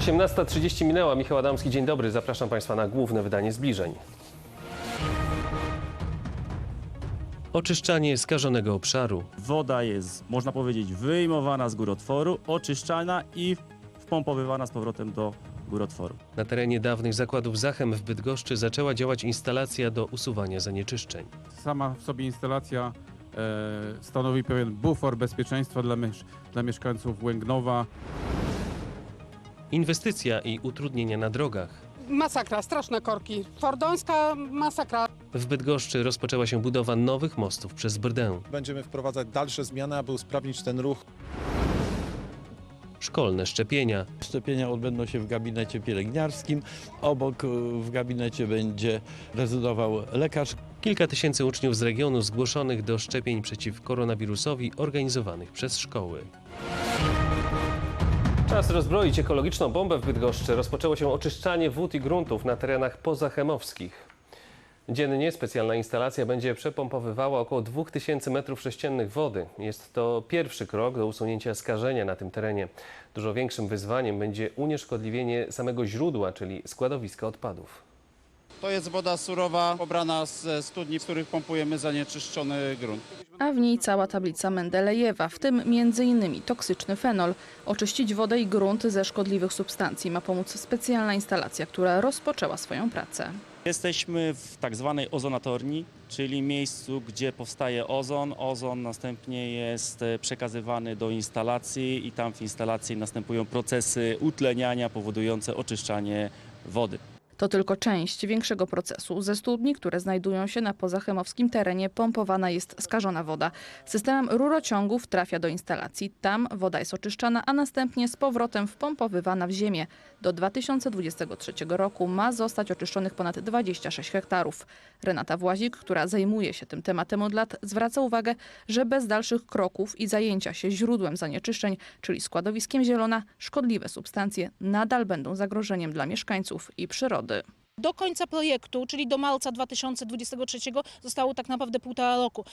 18.30 minęła. Michał Adamski, dzień dobry. Zapraszam Państwa na główne wydanie zbliżeń. Oczyszczanie skażonego obszaru. Woda jest, można powiedzieć, wyjmowana z górotworu, oczyszczana i wpompowywana z powrotem do górotworu. Na terenie dawnych zakładów Zachem w Bydgoszczy zaczęła działać instalacja do usuwania zanieczyszczeń. Sama w sobie instalacja e, stanowi pewien bufor bezpieczeństwa dla, dla mieszkańców Łęgnowa. Inwestycja i utrudnienia na drogach. Masakra, straszne korki. Fordońska masakra. W Bydgoszczy rozpoczęła się budowa nowych mostów przez Brdę. Będziemy wprowadzać dalsze zmiany, aby usprawnić ten ruch. Szkolne szczepienia. Szczepienia odbędą się w gabinecie pielęgniarskim. Obok y, w gabinecie będzie rezydował lekarz. Kilka tysięcy uczniów z regionu zgłoszonych do szczepień przeciw koronawirusowi organizowanych przez szkoły. Czas rozbroić ekologiczną bombę w Bydgoszczy. Rozpoczęło się oczyszczanie wód i gruntów na terenach pozachemowskich. Dziennie specjalna instalacja będzie przepompowywała około 2000 m3 wody. Jest to pierwszy krok do usunięcia skażenia na tym terenie. Dużo większym wyzwaniem będzie unieszkodliwienie samego źródła, czyli składowiska odpadów. To jest woda surowa pobrana ze studni, z których pompujemy zanieczyszczony grunt. a w niej cała tablica Mendelejewa, w tym m.in. toksyczny fenol. Oczyścić wodę i grunt ze szkodliwych substancji ma pomóc specjalna instalacja, która rozpoczęła swoją pracę. Jesteśmy w tak zwanej ozonatorni, czyli miejscu, gdzie powstaje ozon. Ozon następnie jest e, przekazywany do instalacji i tam w instalacji następują procesy utleniania powodujące oczyszczanie wody. To tylko część większego procesu. Ze studni, które znajdują się na pozachemowskim terenie, pompowana jest skażona woda. Systemem rurociągów trafia do instalacji. Tam woda jest oczyszczana, a następnie z powrotem wpompowywana w ziemię. Do 2023 roku ma zostać oczyszczonych ponad 26 hektarów. Renata Włazik, która zajmuje się tym tematem od lat, zwraca uwagę, że bez dalszych kroków i zajęcia się źródłem zanieczyszczeń, czyli składowiskiem zielona, szkodliwe substancje nadal będą zagrożeniem dla mieszkańców i przyrody. வருகிறது Do końca projektu, czyli do marca 2023 zostało tak naprawdę półtora roku.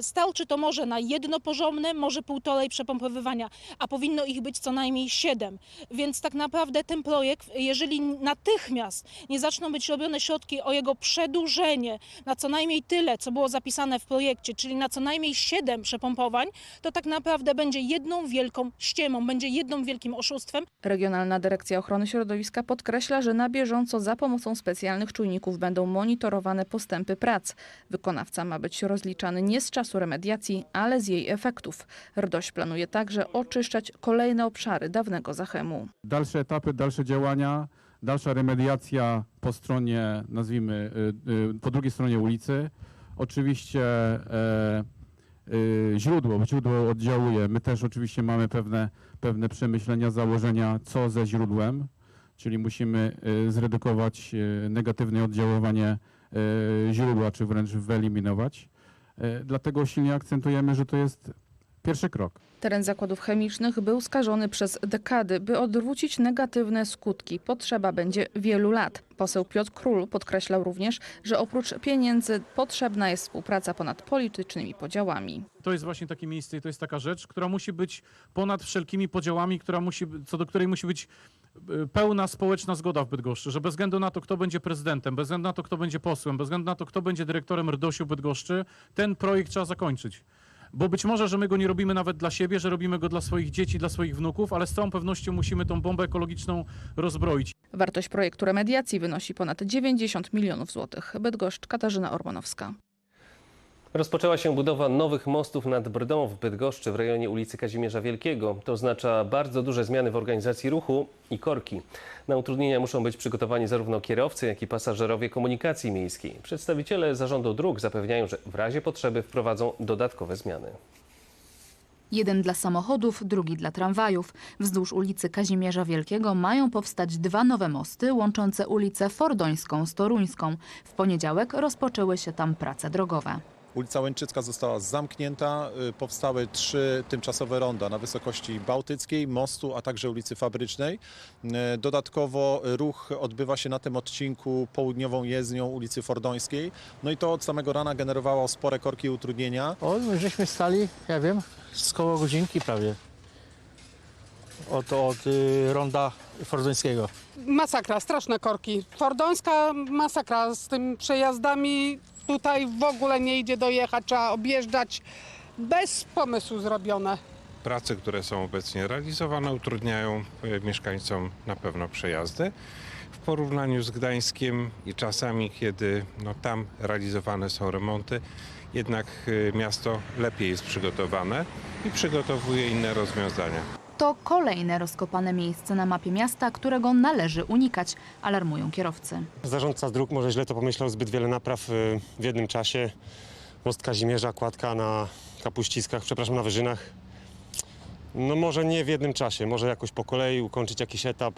Starczy to może na jedno porządne, może półtorej przepompowywania, a powinno ich być co najmniej siedem. Więc tak naprawdę ten projekt, jeżeli natychmiast nie zaczną być robione środki o jego przedłużenie na co najmniej tyle, co było zapisane w projekcie, czyli na co najmniej siedem przepompowań, to tak naprawdę będzie jedną wielką ściemą, będzie jedną wielkim oszustwem. Regionalna Dyrekcja Ochrony Środowiska podkreśla, że na bieżąco za pomocą specjalnych czujników będą monitorowane postępy prac. Wykonawca ma być rozliczany nie z czasu remediacji, ale z jej efektów. RDOŚ planuje także oczyszczać kolejne obszary dawnego Zachemu. Dalsze etapy, dalsze działania, dalsza remediacja po stronie, nazwijmy, y, y, po drugiej stronie ulicy. Oczywiście e, y, źródło, źródło oddziałuje. My też oczywiście mamy pewne, pewne przemyślenia, założenia, co ze źródłem, czyli musimy y, zredukować y, negatywne oddziaływanie y, źródła, czy wręcz wyeliminować. Dlatego silnie akcentujemy, że to jest pierwszy krok. Teren zakładów chemicznych był skażony przez dekady. By odwrócić negatywne skutki, potrzeba będzie wielu lat. Poseł Piotr Król podkreślał również, że oprócz pieniędzy potrzebna jest współpraca ponad politycznymi podziałami. to jest właśnie takie miejsce i to jest taka rzecz, która musi być ponad wszelkimi podziałami, która musi, co do której musi być pełna społeczna zgoda w Bydgoszczy, że bez względu na to, kto będzie prezydentem, bez względu na to, kto będzie posłem, bez względu na to, kto będzie dyrektorem RDOŚ-u Bydgoszczy, ten projekt trzeba zakończyć. Bo być może, że my go nie robimy nawet dla siebie, że robimy go dla swoich dzieci, dla swoich wnuków, ale z całą pewnością musimy tą bombę ekologiczną rozbroić. Wartość projektu remediacji wynosi ponad 90 milionów złotych. Bydgoszcz, Katarzyna Ormanowska. Rozpoczęła się budowa nowych mostów nad Brdą w Bydgoszczy w rejonie ulicy Kazimierza Wielkiego. To oznacza bardzo duże zmiany w organizacji ruchu i korki. Na utrudnienia muszą być przygotowani zarówno kierowcy, jak i pasażerowie komunikacji miejskiej. Przedstawiciele zarządu dróg zapewniają, że w razie potrzeby wprowadzą dodatkowe zmiany. Jeden dla samochodów, drugi dla tramwajów. Wzdłuż ulicy Kazimierza Wielkiego mają powstać dwa nowe mosty łączące ulicę Fordońską z Toruńską. W poniedziałek rozpoczęły się tam prace drogowe. Ulica Łęczycka została zamknięta. y, Powstały trzy tymczasowe ronda na wysokości Bałtyckiej, mostu, a także ulicy Fabrycznej. Y, Dodatkowo ruch odbywa się na tym odcinku południową jezdnią ulicy Fordońskiej. No i to od samego rana generowało spore korki i utrudnienia. O, my żeśmy stali, ja wiem, z koło godzinki prawie. Od, od y, ronda Fordońskiego. Masakra, straszne korki. Fordońska masakra z tym przejazdami. Tutaj w ogóle nie idzie dojechać, trzeba objeżdżać. Bez pomysłu zrobione. Prace, które są obecnie realizowane, utrudniają e, mieszkańcom na pewno przejazdy. W porównaniu z Gdańskiem i czasami, kiedy no, tam realizowane są remonty, jednak e, miasto lepiej jest przygotowane i przygotowuje inne rozwiązania. To kolejne rozkopane miejsce na mapie miasta, którego należy unikać, alarmują kierowcy. Zarządca dróg może źle to pomyślał, zbyt wiele napraw y, w jednym czasie. Most Kazimierza, kładka na Kapuściskach, przepraszam, na Wyżynach. No może nie w jednym czasie, może jakoś po kolei ukończyć jakiś etap.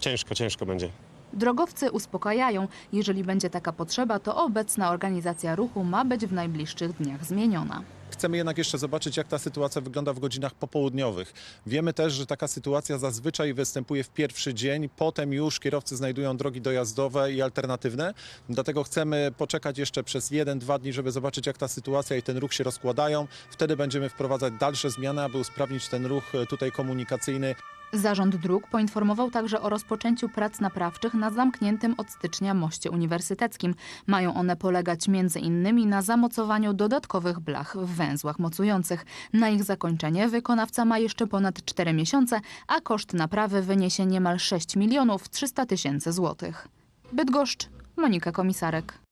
Ciężko, ciężko będzie. Drogowcy uspokajają, jeżeli będzie taka potrzeba, to obecna organizacja ruchu ma być w najbliższych dniach zmieniona. Chcemy jednak jeszcze zobaczyć, jak ta sytuacja wygląda w godzinach popołudniowych. Wiemy też, że taka sytuacja zazwyczaj występuje w pierwszy dzień, potem już kierowcy znajdują drogi dojazdowe i alternatywne. Dlatego chcemy poczekać jeszcze przez jeden, dwa dni, żeby zobaczyć, jak ta sytuacja i ten ruch się rozkładają. Wtedy będziemy wprowadzać dalsze zmiany, aby usprawnić ten ruch e, tutaj komunikacyjny. Zarząd dróg poinformował także o rozpoczęciu prac naprawczych na zamkniętym od stycznia moście uniwersyteckim. Mają one polegać m.in. na zamocowaniu dodatkowych blach w węzłach mocujących. Na ich zakończenie wykonawca ma jeszcze ponad 4 miesiące, a koszt naprawy wyniesie niemal 6 milionów 300 tysięcy złotych. Bydgoszcz, Monika Komisarek.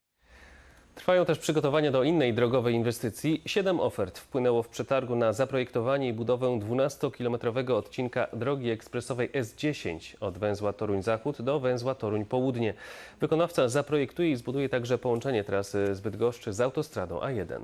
Trwają też przygotowania do innej drogowej inwestycji. Siedem ofert wpłynęło w przetargu na zaprojektowanie i budowę 12-kilometrowego odcinka drogi ekspresowej S10 od węzła Toruń Zachód do węzła Toruń Południe. Wykonawca zaprojektuje i zbuduje także połączenie trasy z Bydgoszczy z autostradą A1.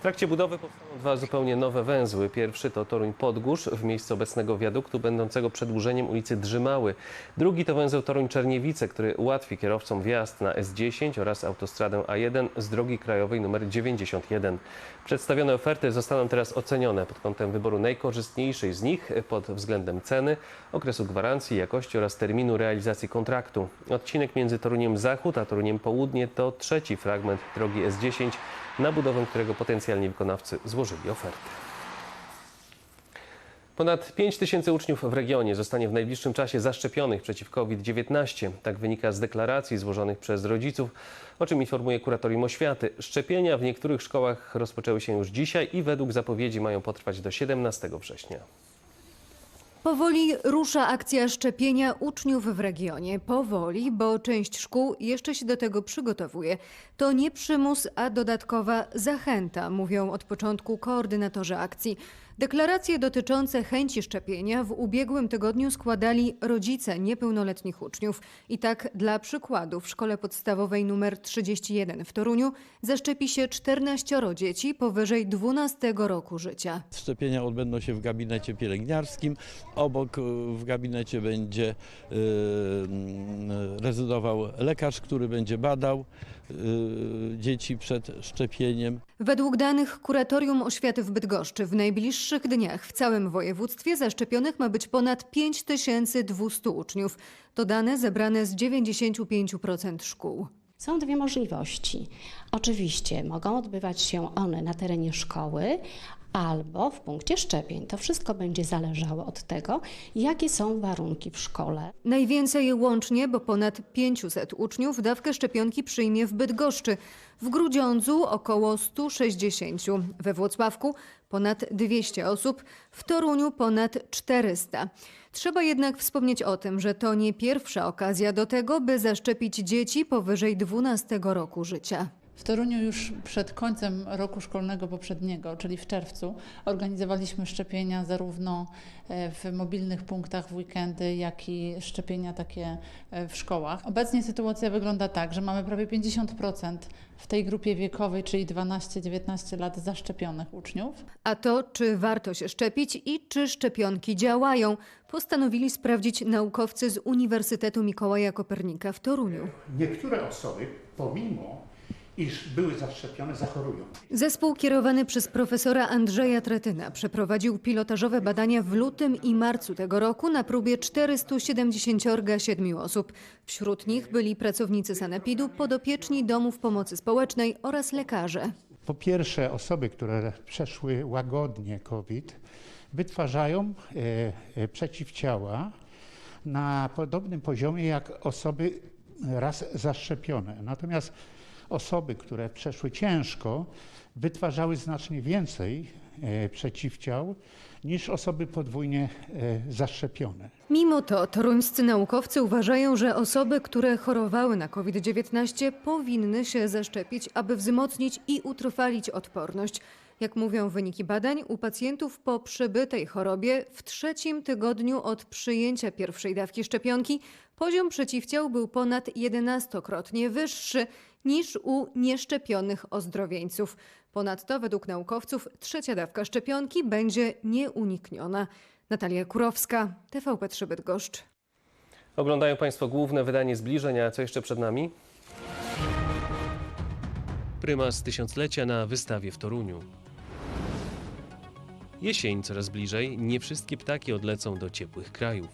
W trakcie budowy powstaną dwa zupełnie nowe węzły. Pierwszy to Toruń Podgórz w miejscu obecnego wiaduktu będącego przedłużeniem ulicy Drzymały. Drugi to węzeł Toruń Czerniewice, który ułatwi kierowcom wjazd na S10 oraz autostradę A1 z drogi krajowej nr 91. Przedstawione oferty zostaną teraz ocenione pod kątem wyboru najkorzystniejszej z nich pod względem ceny, okresu gwarancji, jakości oraz terminu realizacji kontraktu. Odcinek między Toruniem Zachód a Toruniem Południe to trzeci fragment drogi S10, na budowę którego potencjalni wykonawcy złożyli oferty. Ponad 5 tysięcy uczniów w regionie zostanie w najbliższym czasie zaszczepionych przeciw COVID-19. Tak wynika z deklaracji złożonych przez rodziców, o czym informuje Kuratorium Oświaty. Szczepienia w niektórych szkołach rozpoczęły się już dzisiaj i według zapowiedzi mają potrwać do 17 września. Powoli rusza akcja szczepienia uczniów w regionie. Powoli, bo część szkół jeszcze się do tego przygotowuje. To nie przymus, a dodatkowa zachęta, mówią od początku koordynatorzy akcji. Deklaracje dotyczące chęci szczepienia w ubiegłym tygodniu składali rodzice niepełnoletnich uczniów. I tak dla przykładu w szkole podstawowej nr 31 w Toruniu zaszczepi się 14 dzieci powyżej 12 roku życia. Szczepienia odbędą się w gabinecie pielęgniarskim. Obok y, w gabinecie będzie y, y, rezydował lekarz, który będzie badał dzieci przed szczepieniem. Według danych Kuratorium Oświaty w Bydgoszczy w najbliższych dniach w całym województwie zaszczepionych ma być ponad 5200 uczniów. To dane zebrane z 95% szkół. Są dwie możliwości. Oczywiście mogą odbywać się one na terenie szkoły albo w punkcie szczepień. To wszystko będzie zależało od tego, jakie są warunki w szkole. Najwięcej łącznie, bo ponad 500 uczniów dawkę szczepionki przyjmie w Bydgoszczy. W Grudziądzu około 160, we Włocławku ponad 200 osób, w Toruniu ponad 400. Trzeba jednak wspomnieć o tym, że to nie pierwsza okazja do tego, by zaszczepić dzieci powyżej 12 roku życia. W Toruniu już przed końcem roku szkolnego poprzedniego, czyli w czerwcu, organizowaliśmy szczepienia zarówno e, w mobilnych punktach w weekendy, jak i szczepienia takie e, w szkołach. Obecnie sytuacja wygląda tak, że mamy prawie 50% w tej grupie wiekowej, czyli 12-19 lat zaszczepionych uczniów. A to, czy warto się szczepić i czy szczepionki działają, postanowili sprawdzić naukowcy z Uniwersytetu Mikołaja Kopernika w Toruniu. Niektóre osoby, pomimo iż były zaszczepione, zachorują. Zespół kierowany przez profesora Andrzeja Tretyna przeprowadził pilotażowe badania w lutym i marcu tego roku na próbie 477 osób. Wśród nich byli pracownicy sanepidu, podopieczni domów pomocy społecznej oraz lekarze. Po pierwsze, osoby, które przeszły łagodnie COVID, wytwarzają e, e, przeciwciała na podobnym poziomie jak osoby raz zaszczepione. Natomiast osoby, które przeszły ciężko, wytwarzały znacznie więcej e, przeciwciał niż osoby podwójnie e, zaszczepione. Mimo to toruńscy naukowcy uważają, że osoby, które chorowały na COVID-19 powinny się zaszczepić, aby wzmocnić i utrwalić odporność. Jak mówią wyniki badań, u pacjentów po przebytej chorobie w trzecim tygodniu od przyjęcia pierwszej dawki szczepionki poziom przeciwciał był ponad 11-krotnie wyższy niż u nieszczepionych ozdrowieńców. Ponadto według naukowców trzecia dawka szczepionki będzie nieunikniona. Natalia Kurowska, TVP3 Bydgoszcz. Oglądają Państwo główne wydanie zbliżenia. Co jeszcze przed nami? Prymas tysiąclecia na wystawie w Toruniu. Jesień coraz bliżej, nie wszystkie ptaki odlecą do ciepłych krajów.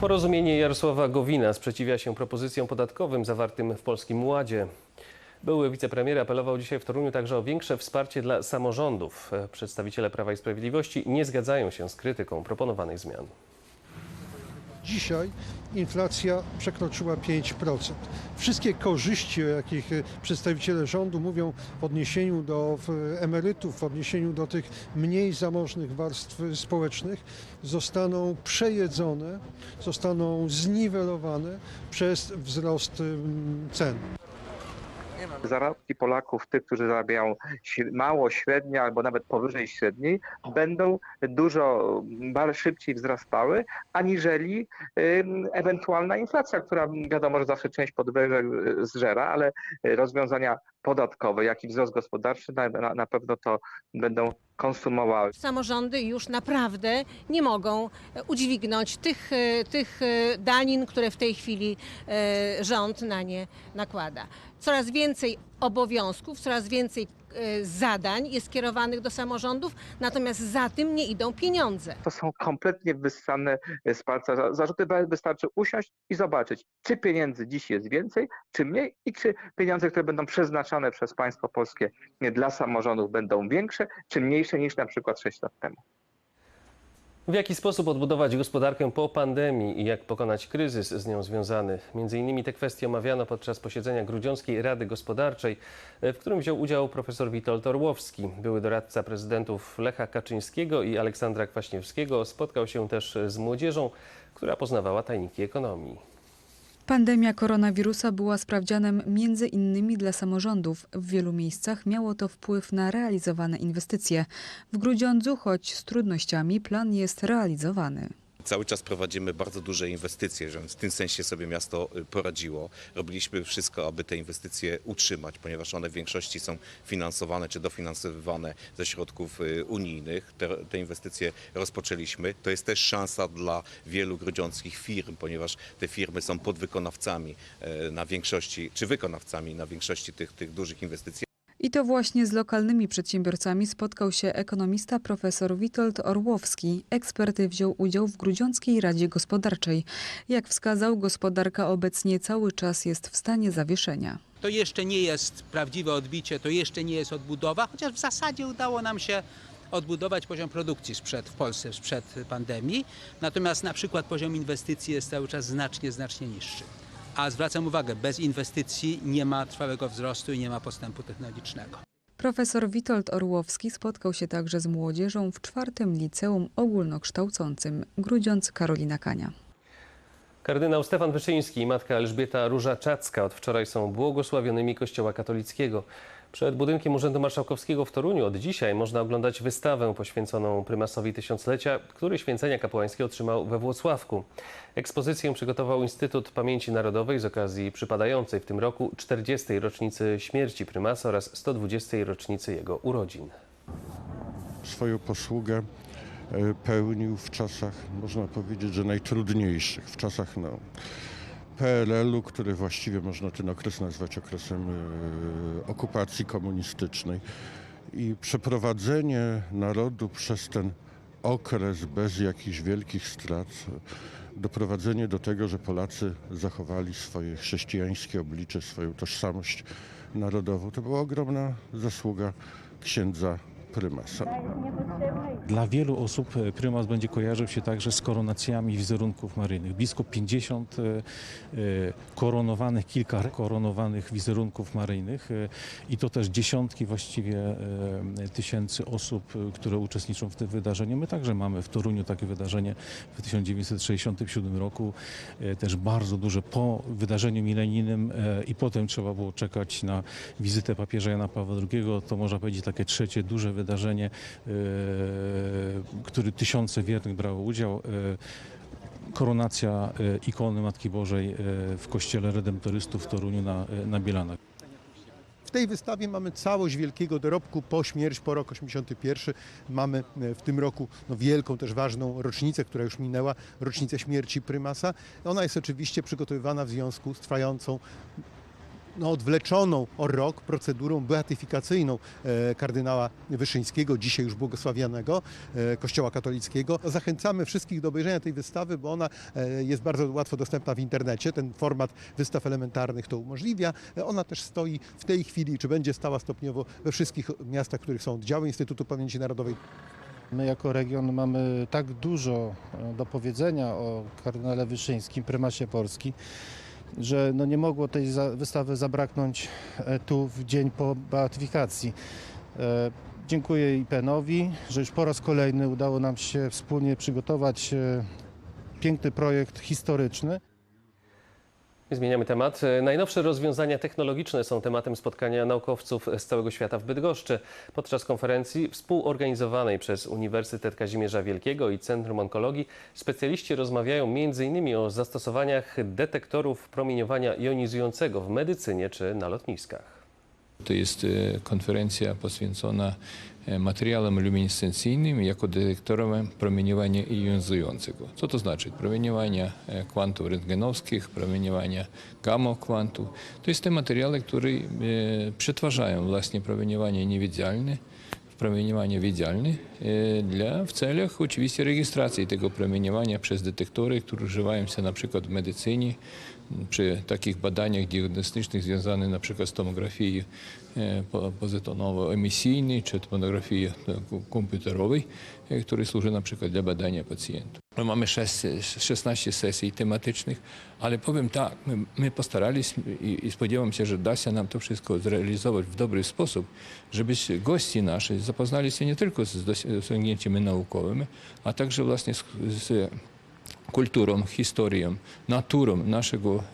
Porozumienie Jarosława Gowina sprzeciwia się propozycjom podatkowym zawartym w Polskim Ładzie. Były wicepremier apelował dzisiaj w Toruniu także o większe wsparcie dla samorządów. Przedstawiciele Prawa i Sprawiedliwości nie zgadzają się z krytyką proponowanych zmian. Dzisiaj inflacja przekroczyła 5%. Wszystkie korzyści, o jakich e, przedstawiciele rządu mówią w odniesieniu do emerytów, w odniesieniu do tych mniej zamożnych warstw społecznych, zostaną przejedzone, zostaną zniwelowane przez wzrost cen. Zarobki Polaków, tych, którzy zarabiają mało, średnio albo nawet powyżej średniej, będą dużo bar- szybciej wzrastały, aniżeli ewentualna inflacja, która wiadomo, że zawsze część podwyżek y, zżera, ale y, rozwiązania podatkowe, jak i wzrost gospodarczy na, na pewno to będą konsumowały. Samorządy już naprawdę nie mogą e, udźwignąć tych, e, tych e, danin, które w tej chwili rząd na nie nakłada. Coraz więcej obowiązków, coraz więcej zadań jest kierowanych do samorządów, natomiast za tym nie idą pieniądze. To są kompletnie wyssane z palca za- zarzuty. Wystarczy usiąść i zobaczyć, czy pieniędzy dziś jest więcej, czy mniej i czy pieniądze, które będą przeznaczane przez państwo polskie nie, dla samorządów będą większe, czy mniejsze niż na przykład 6 lat temu. W jaki sposób odbudować gospodarkę po pandemii i jak pokonać kryzys z nią związany? Między innymi te kwestie omawiano podczas posiedzenia Grudziąckiej Rady Gospodarczej, w którym wziął udział profesor Witold Orłowski. Były doradca prezydentów Lecha Kaczyńskiego i Aleksandra Kwaśniewskiego. Spotkał się też z młodzieżą, która poznawała tajniki ekonomii. Pandemia koronawirusa była sprawdzianem między innymi dla samorządów. W wielu miejscach miało to wpływ na realizowane inwestycje. W Grudziądzu, choć z trudnościami, plan jest realizowany. Cały czas prowadzimy bardzo duże inwestycje, że w tym sensie sobie miasto y, poradziło. Robiliśmy wszystko, aby te inwestycje utrzymać, ponieważ one w większości są finansowane czy dofinansowywane ze środków y, unijnych. Te, te inwestycje rozpoczęliśmy. To jest też szansa dla wielu grudziąckich firm, ponieważ te firmy są podwykonawcami e, na większości, czy wykonawcami na większości tych, tych dużych inwestycji. I to właśnie z lokalnymi przedsiębiorcami spotkał się ekonomista profesor Witold Orłowski. Ekspert wziął udział w Grudziąckiej Radzie Gospodarczej. Jak wskazał, gospodarka obecnie cały czas jest w stanie zawieszenia. To jeszcze nie jest prawdziwe odbicie, to jeszcze nie jest odbudowa, chociaż w zasadzie udało nam się odbudować poziom produkcji sprzed, w Polsce sprzed pandemii. Natomiast na przykład poziom inwestycji jest cały czas znacznie, znacznie niższy. A zwracam uwagę, bez inwestycji nie ma trwałego wzrostu i nie ma postępu technologicznego. Profesor Witold Orłowski spotkał się także z młodzieżą w czwartym liceum ogólnokształcącym Grudziądz Karolina Kania. Kardynał Stefan Wyszyński i matka Elżbieta Róża-Czacka od wczoraj są błogosławionymi Kościoła katolickiego. Przed budynkiem Urzędu Marszałkowskiego w Toruniu od dzisiaj można oglądać wystawę poświęconą prymasowi tysiąclecia, który święcenia kapłańskie otrzymał we Włocławku. Ekspozycję przygotował Instytut Pamięci Narodowej z okazji przypadającej w tym roku 40. rocznicy śmierci prymasa oraz 120. rocznicy jego urodzin. swoją posługę e, pełnił w czasach, można powiedzieć, że najtrudniejszych, w czasach no, PRL-u, który właściwie można ten okres nazwać okresem e, okupacji komunistycznej. I przeprowadzenie narodu przez ten okres bez jakichś wielkich strat, doprowadzenie do tego, że Polacy zachowali swoje chrześcijańskie oblicze, swoją tożsamość narodową. To była ogromna zasługa księdza prymasa. Dla wielu osób e, prymas będzie kojarzył się także z koronacjami wizerunków maryjnych. Blisko 50 e, e, koronowanych, kilka koronowanych wizerunków maryjnych i to też dziesiątki właściwie tysięcy osób, które uczestniczą w tym wydarzeniu. My także mamy w Toruniu takie wydarzenie w 1967 roku, też bardzo duże po wydarzeniu milenijnym i potem trzeba było czekać na wizytę papieża Jana Pawła II. To można powiedzieć takie trzecie duże wydarzenie, e, w którym tysiące wiernych brało udział. E, Koronacja e, ikony Matki Bożej w kościele redemptorystów w Toruniu na, na Bielanach. W tej wystawie mamy całość wielkiego dorobku po śmierć, po rok 81. Mamy w tym roku no, wielką, też ważną rocznicę, która już minęła, rocznicę śmierci prymasa. Ona jest oczywiście przygotowywana w związku z trwającą no, odwleczoną o rok procedurą beatyfikacyjną e, kardynała Wyszyńskiego, dzisiaj już błogosławianego e, Kościoła katolickiego. Zachęcamy wszystkich do obejrzenia tej wystawy, bo ona e, jest bardzo łatwo dostępna w internecie. Ten format wystaw elementarnych to umożliwia. Ona też stoi w tej chwili, czy będzie stała stopniowo we wszystkich miastach, w których są oddziały Instytutu Pamięci Narodowej. My jako region mamy tak dużo do powiedzenia o kardynale Wyszyńskim, prymasie Polski, że no nie mogło tej za, wystawy zabraknąć e, tu w dzień po beatyfikacji. E, Dziękuję IPN-owi, że już po raz kolejny udało nam się wspólnie przygotować e, piękny projekt historyczny. Zmieniamy temat. Najnowsze rozwiązania technologiczne są tematem spotkania naukowców z całego świata w Bydgoszczy. Podczas konferencji współorganizowanej przez Uniwersytet Kazimierza Wielkiego i Centrum Onkologii specjaliści rozmawiają m.in. o zastosowaniach detektorów promieniowania jonizującego w medycynie czy na lotniskach. To jest e, konferencja poświęcona e, materiałom luminescencyjnym jako detektorom promieniowania jonizującego. Co to znaczy? Promieniowania e, kwantów rentgenowskich, promieniowania gamma-kwantów. To jest te materiały, które e, przetwarzają właśnie promieniowanie niewidzialne w promieniowanie widzialne dla, w celach oczywiście rejestracji tego promieniowania przez detektory, które używają się na przykład w medycynie, przy takich badaniach diagnostycznych związanych na przykład z tomografią e, po- pozytonowo-emisyjnej czy tomografii e, komputerowej, e, która służy na przykład dla badania pacjentów. My mamy sześć- 16 sesji tematycznych, ale powiem tak, my, my postaraliśmy i, i spodziewam się, że da się nam to wszystko zrealizować w dobry sposób, żeby gości nasi zapoznali się nie tylko z osiągnięciami naukowymi, a także właśnie z, z kulturą, historią, naturą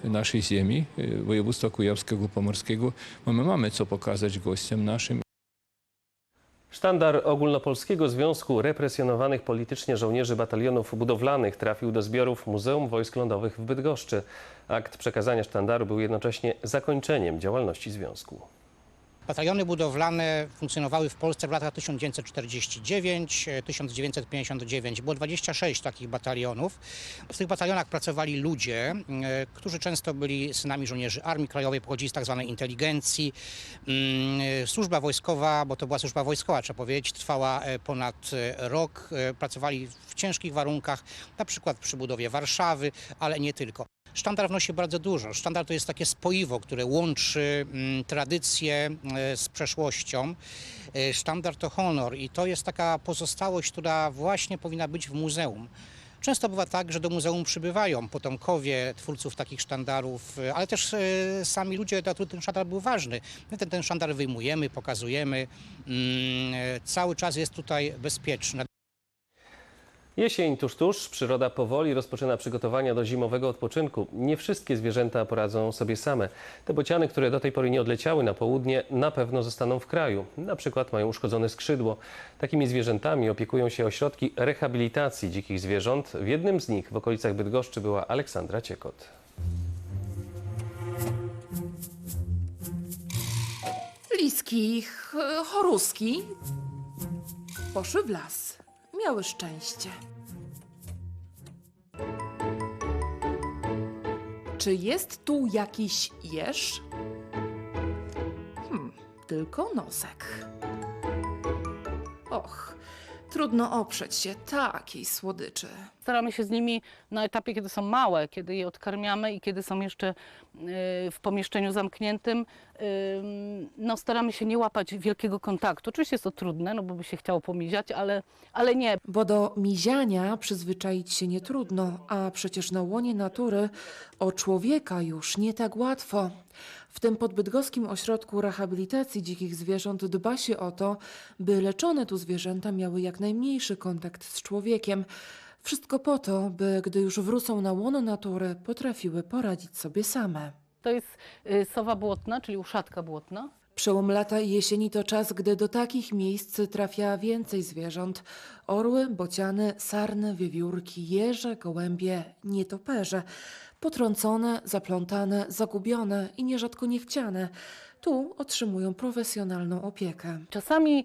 naszej ziemi, e, województwa kujawskiego, pomorskiego, my mamy co pokazać gościom naszym. Sztandar Ogólnopolskiego Związku Represjonowanych Politycznie Żołnierzy Batalionów Budowlanych trafił do zbiorów Muzeum Wojsk Lądowych w Bydgoszczy. Akt przekazania sztandaru był jednocześnie zakończeniem działalności związku. Bataliony budowlane funkcjonowały w Polsce w latach 1949-1959. Było 26 takich batalionów. W tych batalionach pracowali ludzie, e, którzy często byli synami żołnierzy Armii Krajowej, pochodzili z tak zwanej inteligencji. E, Służba wojskowa, bo to była służba wojskowa, trzeba powiedzieć, trwała e, ponad e, rok. E, Pracowali w ciężkich warunkach, na przykład przy budowie Warszawy, ale nie tylko. Sztandar wnosi bardzo dużo. Sztandar to jest takie spoiwo, które łączy mm, tradycję e, z przeszłością. E, Sztandar to honor i to jest taka pozostałość, która właśnie powinna być w muzeum. Często bywa tak, że do muzeum przybywają potomkowie twórców takich sztandarów, e, ale też sami ludzie, dla których ten sztandar był ważny. My ten, ten sztandar wyjmujemy, pokazujemy. Mm, Cały czas jest tutaj bezpieczny. Jesień tuż, tuż, przyroda powoli rozpoczyna przygotowania do zimowego odpoczynku. Nie wszystkie zwierzęta poradzą sobie same. Te bociany, które do tej pory nie odleciały na południe, na pewno zostaną w kraju. Na przykład mają uszkodzone skrzydło. Takimi zwierzętami opiekują się ośrodki rehabilitacji dzikich zwierząt. W jednym z nich w okolicach Bydgoszczy była Aleksandra Ciekot. Liski, ch- choruski poszły w las. Miały szczęście. Czy jest tu jakiś jeż? Hmm, tylko nosek. Och, Trudno oprzeć się takiej słodyczy. Staramy się z nimi na etapie, kiedy są małe, kiedy je odkarmiamy i kiedy są jeszcze y, w pomieszczeniu zamkniętym, y, no staramy się nie łapać wielkiego kontaktu. Oczywiście jest to trudne, no bo by się chciało pomiziać, ale, ale nie. Bo do miziania przyzwyczaić się nie trudno, a przecież na łonie natury o człowieka już nie tak łatwo. W tym podbydgoskim ośrodku rehabilitacji dzikich zwierząt dba się o to, by leczone tu zwierzęta miały jak najmniejszy kontakt z człowiekiem. Wszystko po to, by gdy już wrócą na łono natury, potrafiły poradzić sobie same. To jest y, sowa błotna, czyli uszatka błotna. Przełom lata i jesieni to czas, gdy do takich miejsc trafia więcej zwierząt. Orły, bociany, sarny, wiewiórki, jeże, gołębie, nietoperze. Potrącone, zaplątane, zagubione i nierzadko niechciane. Tu otrzymują profesjonalną opiekę. Czasami y,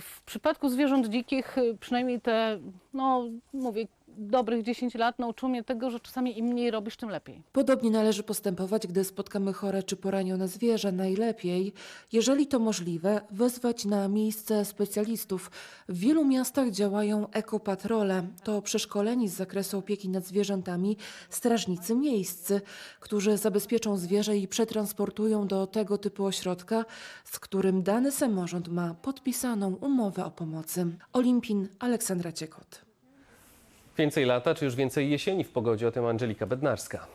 w przypadku zwierząt dzikich, y, przynajmniej te, no mówię, dobrych 10 lat nauczyło mnie tego, że czasami im mniej robisz, tym lepiej. Podobnie należy postępować, gdy spotkamy chore czy poranione zwierzę. Najlepiej, jeżeli to możliwe, wezwać na miejsce specjalistów. W wielu miastach działają ekopatrole. To przeszkoleni z zakresu opieki nad zwierzętami strażnicy miejscy, którzy zabezpieczą zwierzę i przetransportują do tego typu ośrodka, z którym dany samorząd ma podpisaną umowę o pomocy. Olimpin Aleksandra Ciekot. Więcej lata, czy już więcej jesieni w pogodzie? O tym Angelika Bednarska.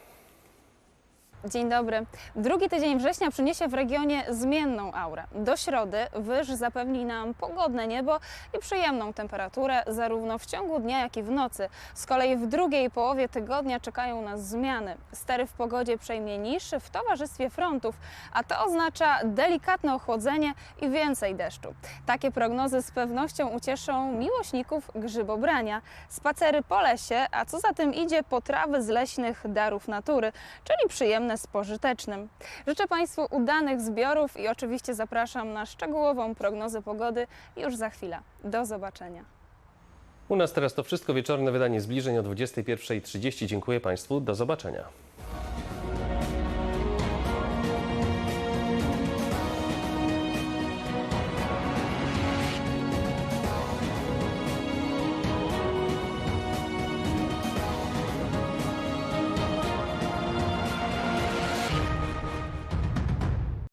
Dzień dobry. Drugi tydzień września przyniesie w regionie zmienną aurę. Do środy wyż zapewni nam pogodne niebo i przyjemną temperaturę zarówno w ciągu dnia, jak i w nocy. Z kolei w drugiej połowie tygodnia czekają nas zmiany. Stery w pogodzie przejmie niższy w towarzystwie frontów, a to oznacza delikatne ochłodzenie i więcej deszczu. Takie prognozy z pewnością ucieszą miłośników grzybobrania. Spacery po lesie, a co za tym idzie potrawy z leśnych darów natury, czyli przyjemne z pożytecznym. Życzę Państwu udanych zbiorów i oczywiście zapraszam na szczegółową prognozę pogody już za chwilę. Do zobaczenia. U nas teraz to wszystko. Wieczorne wydanie zbliżeń o 21.30. Dziękuję Państwu. Do zobaczenia.